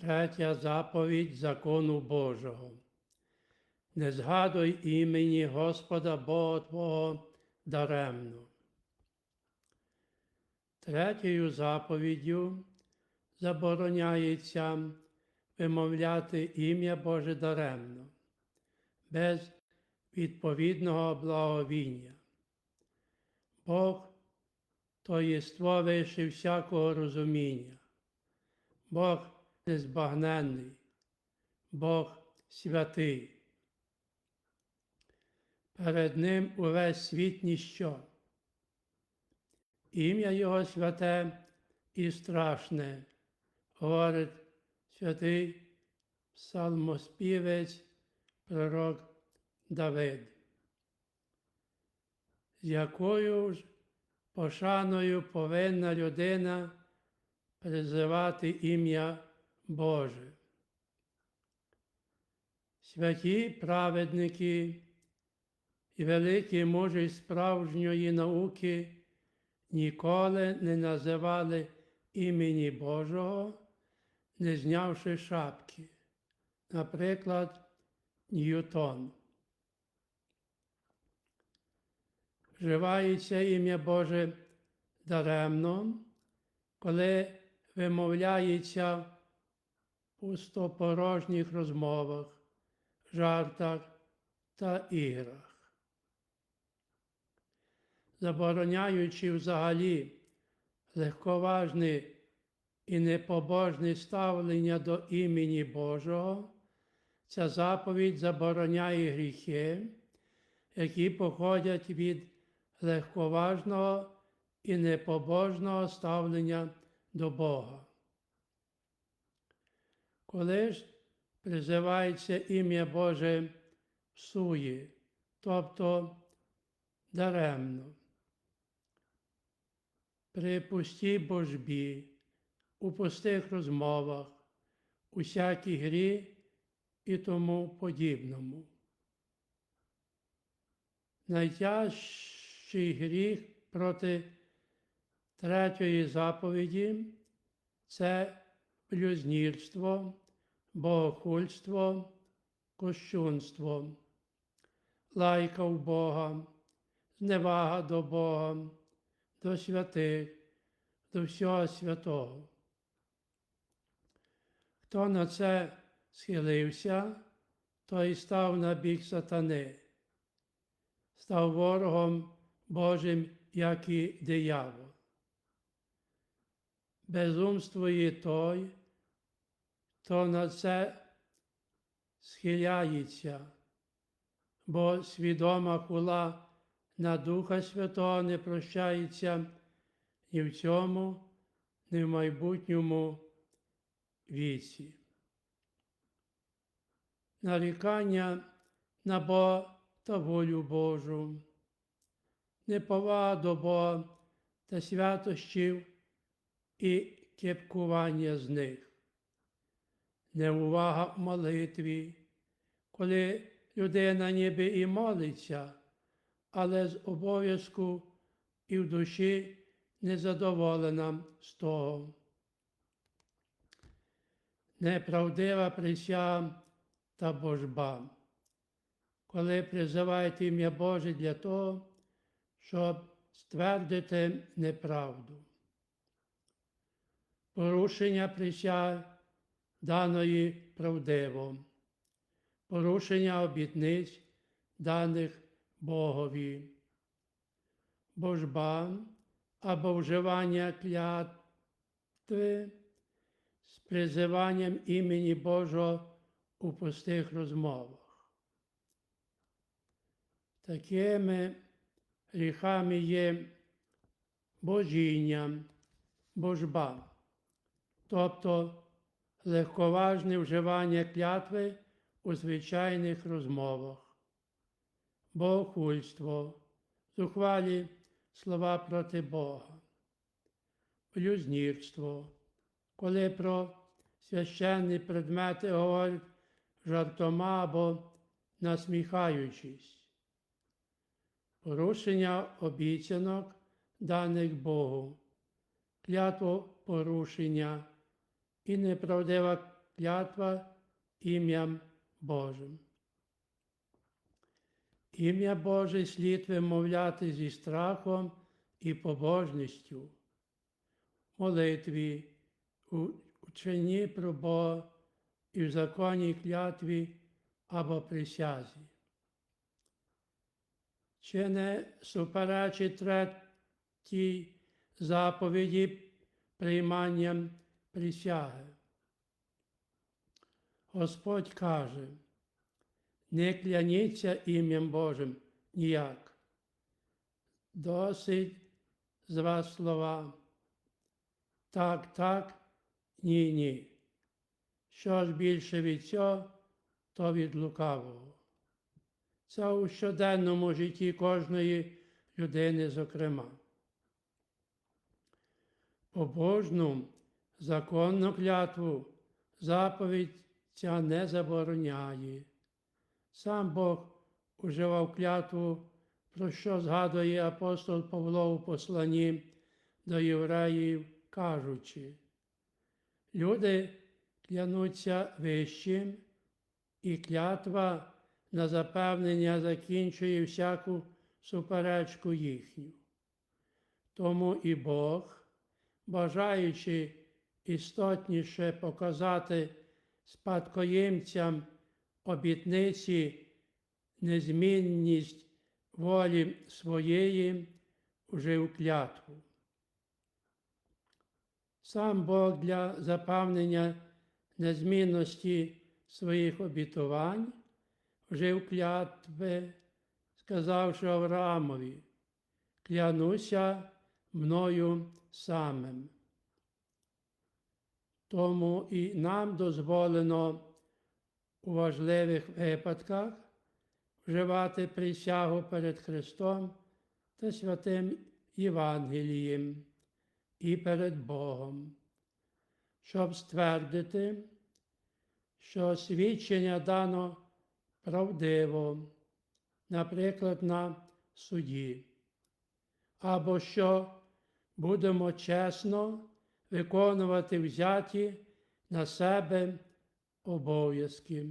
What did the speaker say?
Третя заповідь закону Божого. Не згадуй імені Господа Бога Твого даремно. Третьою заповіддю забороняється вимовляти ім'я Боже даремно, без відповідного благовіння. Бог то єство вище всякого розуміння. Бог незбагненний, Бог святий. Перед Ним увесь світ ніщо. Ім'я Його святе і страшне, говорить святий псалмоспівець, пророк Давид. З якою ж пошаною повинна людина призивати ім'я Боже. Святі праведники і великі мужі справжньої науки ніколи не називали імені Божого, не знявши шапки, наприклад, Ньютон. Вживається ім'я Боже даремно, коли вимовляється пустопорожніх розмовах, жартах та іграх. Забороняючи взагалі легковажне і непобожне ставлення до імені Божого, ця заповідь забороняє гріхи, які походять від легковажного і непобожного ставлення до Бога. Коли ж призивається ім'я Боже всує, тобто даремно, при пустій божбі, у пустих розмовах, усякій грі і тому подібному. Найтяжчий гріх проти третьої заповіді це блюзнірство, богохульство, кощунство, лайка в Бога, зневага до Бога, до святих, до всього святого. Хто на це схилився, той став на бік сатани, став ворогом Божим, як і диявол. Безумствує той, хто на це схиляється, бо свідома хула на Духа Святого не прощається ні в цьому, ні в майбутньому віці. Нарікання на Бога та волю Божу, неповага до та святощів і кепкування з них, неувага в молитві, коли людина ніби і молиться, але з обов'язку і в душі незадоволена з того. Неправдива присяга та божба, коли призивають ім'я Боже для того, щоб ствердити неправду. Порушення присяги даної правдиво, порушення обітниць даних Богові, божба або вживання клятви з призиванням імені Божого у пустих розмовах. Такими гріхами є божіння, божба, тобто легковажне вживання клятви у звичайних розмовах, богохульство, зухвалі слова проти Бога, блюзнірство, коли про священні предмети говорять жартома або насміхаючись, порушення обіцянок даних Богу, клятво порушення і неправдива клятва ім'ям Божим. Ім'я Боже слід вимовляти зі страхом і побожністю, молитві, ученні про Бога і в законній клятві або присязі. Чи не суперечить третій заповіді прийманням присяги? Господь каже, не кляніться ім'ям Божим ніяк. Досить з вас слова. Так, так, ні, ні. Що ж більше від цього, то від лукавого. Це у щоденному житті кожної людини, зокрема. Побожну законну клятву заповідь ця не забороняє. Сам Бог уживав клятву, про що згадує апостол Павло у посланні до євреїв, кажучи, люди клянуться вищим, і клятва на запевнення закінчує всяку суперечку їхню. Тому і Бог, бажаючи істотніше показати спадкоємцям обітниці незмінність волі своєї, ужив клятву. Сам Бог для запевнення незмінності своїх обітувань вжив клятви, сказавши Авраамові, клянуся мною самим. Тому і нам дозволено у важливих випадках вживати присягу перед Христом та святим Євангелієм і перед Богом, щоб ствердити, що свідчення дано правдиво, наприклад, на суді, або що будемо чесно виконувати взяті на себе обов'язки.